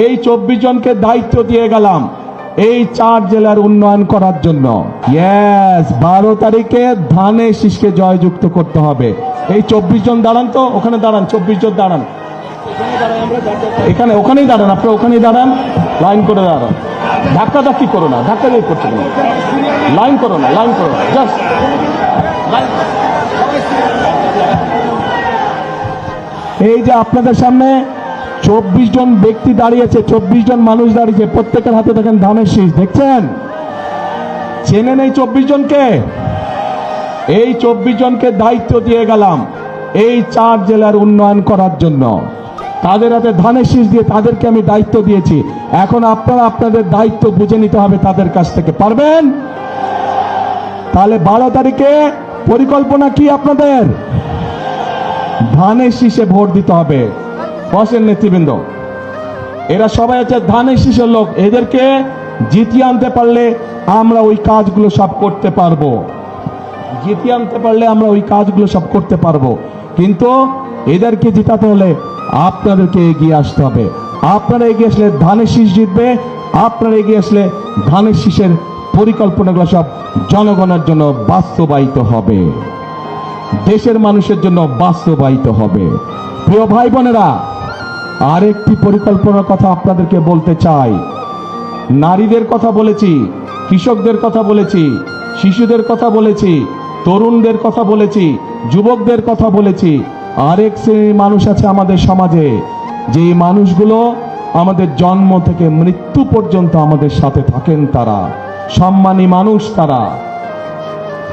এই চব্বিশ জনকে দায়িত্ব দিয়ে গেলাম এই চার জেলার উন্নয়ন করার জন্য। ইয়েস বারো তারিখে ধানে শীষকে জয়যুক্ত করতে হবে। এই চব্বিশ জন দাঁড়ান তো, ওখানে দাঁড়ান, চব্বিশ জন দাঁড়ান। এখানে, ওখানেই দাঁড়ান আপনারা ওখানেই দাঁড়ান, লাইন করে দাঁড়ান। ধাক্কা ধাক্কি করো না, ধাক্কা দিয়ে করছ না লাইন করো না, লাইন করো জাস্ট এই যে আপনাদের সামনে চব্বিশ জন ব্যক্তি দাঁড়িয়েছে, চব্বিশ জন মানুষ দাঁড়িয়েছে। প্রত্যেকের হাতে দেখেন ধানের শীষ, দেখছেন? চেনে নেই চব্বিশ জনকে? এই চব্বিশ জনকে দায়িত্ব দিয়ে গেলাম এই চার জেলার উন্নয়ন করার জন্য। তাদের হাতে ধানের শীষ দিয়ে তাদেরকে আমি দায়িত্ব দিয়েছি। এখন আপনারা আপনাদের দায়িত্ব বুঝে নিতে হবে তাদের কাছ থেকে। পারবেন? তাহলে বারো তারিখে পরিকল্পনা কি আপনাদের? ধানের শীষে ভোট দিতে হবে। বসেন নেতৃবৃন্দ। এরা সবাই আছে ধানের শীষের লোক। এদেরকে জিতিয়ে আনতে পারলে আমরা ওই কাজগুলো সব করতে পারব। জিতিয়ে আনতে পারলে আমরা ওই কাজগুলো সব করতে পারব। কিন্তু এদেরকে জিতাতে হলে আপনাদেরকে এগিয়ে আসতে হবে। আপনারা এগিয়ে আসলে ধানের শীষ জিতবে, আপনারা এগিয়ে আসলে ধানের শীষের পরিকল্পনাগুলো সব জনগণের জন্য বাস্তবায়িত হবে। দেশের মানুষের জন্য বাস্তবায়িত হবে। প্রিয় ভাই বোনেরা আরেকটি পরিকল্পনার কথা আপনাদেরকে বলতে চাই। নারীদের কথা বলেছি, কৃষকদের কথা বলেছি, শিশুদের কথা বলেছি, তরুণদের কথা বলেছি, যুবকদের কথা বলেছি। আরেক শ্রেণির মানুষ আছে আমাদের সমাজে যে মানুষগুলো আমাদের জন্ম থেকে মৃত্যু পর্যন্ত আমাদের সাথে থাকেন তারা, সম্মানী মানুষ তারা।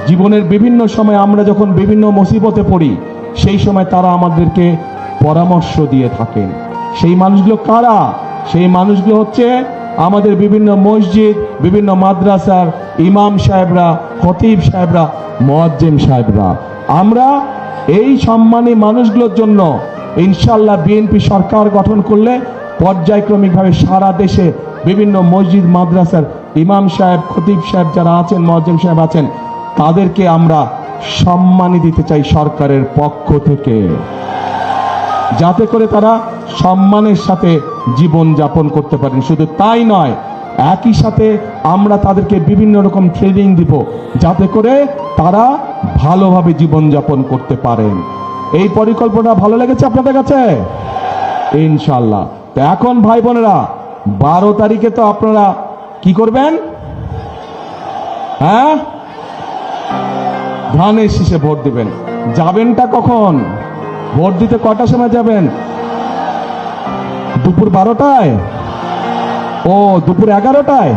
জীবনের বিভিন্ন সময় আমরা যখন বিভিন্ন মুসিবতে পড়ি, সেই সময় তারা আমাদেরকে পরামর্শ দিয়ে থাকেন। সেই মানুষগুলো কারা? সেই মানুষগুলো হচ্ছে আমাদের বিভিন্ন মসজিদ, বিভিন্ন মাদ্রাসার ইমাম সাহেবরা, খতিব সাহেবরা মোয়াজ্জেম সাহেবরা। আমরা এই সম্মানী মানুষগুলোর জন্য ইনশাল্লাহ বিএনপি সরকার গঠন করলে পর্যায়ক্রমিকভাবে সারা দেশে বিভিন্ন মসজিদ, মাদ্রাসার ইমাম সাহেব, খতিব সাহেব যারা আছেন মোয়াজ্জেম সাহেব আছেন, তাদেরকে আমরা সম্মানী দিতে চাই সরকারের পক্ষ থেকে। যাতে করে তারা সম্মানের সাথে জীবন যাপন করতে পারেন। শুধু তাই নয়, একই সাথে আমরা তাদেরকে বিভিন্ন রকম ট্রেনিং দিব যাতে করে তারা ভালোভাবে জীবন যাপন করতে পারেন। এই পরিকল্পনা ভালো লেগেছে আপনাদের কাছে? ইনশাল্লাহ তো এখন ভাই বোনেরা, বারো তারিখে তো আপনারা কি করবেন? হ্যাঁ? ধানের শীষে ভোট দিবেন। যাবেনটা কখন? ভোট দিতে কটার সময় যাবেন? দুপুর বারোটায়? ও, দুপুর এগারোটায়?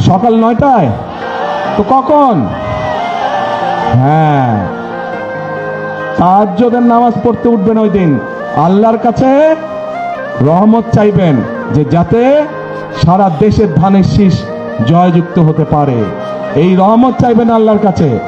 সকাল নয়টায়? তো কখন? হ্যাঁ। তাহাজ্জুদের নামাজ পড়তে উঠবেন ওই দিন। আল্লাহর কাছে রহমত চাইবেন যে যাতে সারা দেশের ধানের শীষ জয়যুক্ত হতে পারে। এই রহমত চাইবেন আল্লাহর কাছে।